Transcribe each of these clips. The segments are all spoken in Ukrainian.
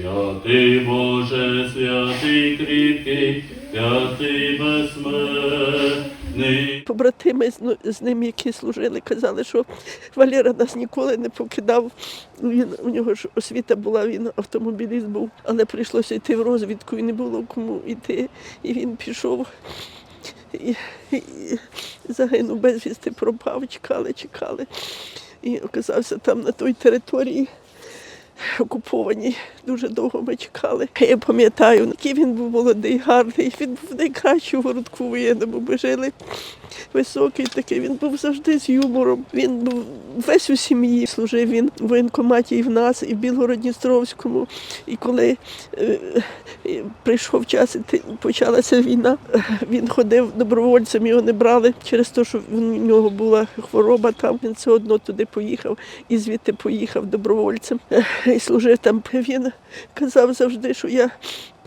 Святий Боже, святий кріпкий, святий безсмертний. Побратими з, ну, з ним, які служили, казали, що Валера нас ніколи не покидав. Він, у нього ж освіта була, він автомобіліст був, але прийшлося йти в розвідку і не було кому йти. І він пішов і, і загинув безвісти, пропав, чекали, чекали. І оказався там на той території. Окупованій дуже довго ми чекали. Я пам'ятаю, який він був молодий, гарний. Він був найкращий у городку воєнному. Ми жили високий такий. Він був завжди з юмором. Він був весь у сім'ї. Служив він в воєнкоматі і в нас, і в Білгород-Дністровському. І коли е, е, прийшов час, і почалася війна, він ходив добровольцем, його не брали через те, що в нього була хвороба там. Він все одно туди поїхав і звідти поїхав добровольцем. Е, І служив там. Він казав завжди, що я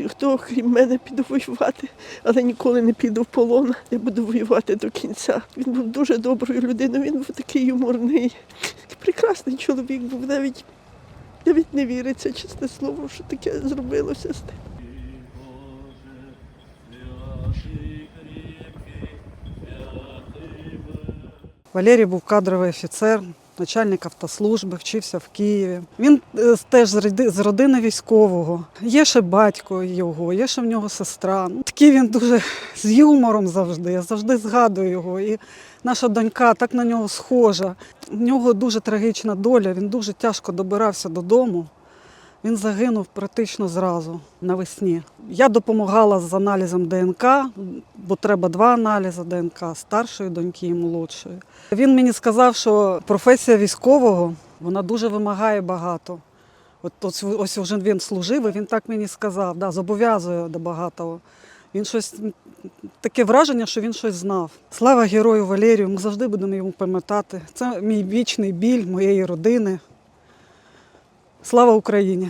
хто крім мене піду воювати, але ніколи не піду в полон. Я буду воювати до кінця. Він був дуже доброю людиною, він був такий юморний, прекрасний чоловік був. Навіть навіть не віриться, чесне слово, що таке зробилося з ним. Валерій був кадровий офіцер, начальник автослужби, вчився в Києві. Він е, теж з родини військового. Є ще батько його, є ще в нього сестра. Ну, Такий він дуже з юмором завжди. Я завжди згадую його. І наша донька так на нього схожа. У нього дуже трагічна доля. Він дуже тяжко добирався додому. Він загинув практично зразу навесні. Я допомагала з аналізом ДНК, бо треба два аналізи ДНК старшої доньки і молодшої. Він мені сказав, що професія військового вона дуже вимагає багато. От ось, ось вже він служив, і він так мені сказав, да, зобов'язує до багатого. Він щось таке враження, що він щось знав. Слава герою Валерію! Ми завжди будемо йому пам'ятати. Це мій вічний біль моєї родини. Слава Україні!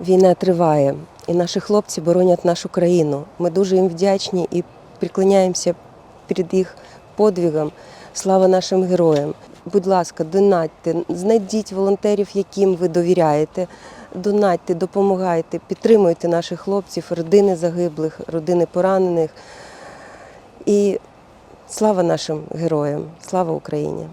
Війна триває, і наші хлопці боронять нашу країну. Ми дуже їм вдячні і приклоняємося перед їх подвигом. Слава нашим героям! Будь ласка, донатьте, знайдіть волонтерів, яким ви довіряєте. Донатьте, допомагайте, підтримуйте наших хлопців, родини загиблих, родини поранених. І слава нашим героям! Слава Україні!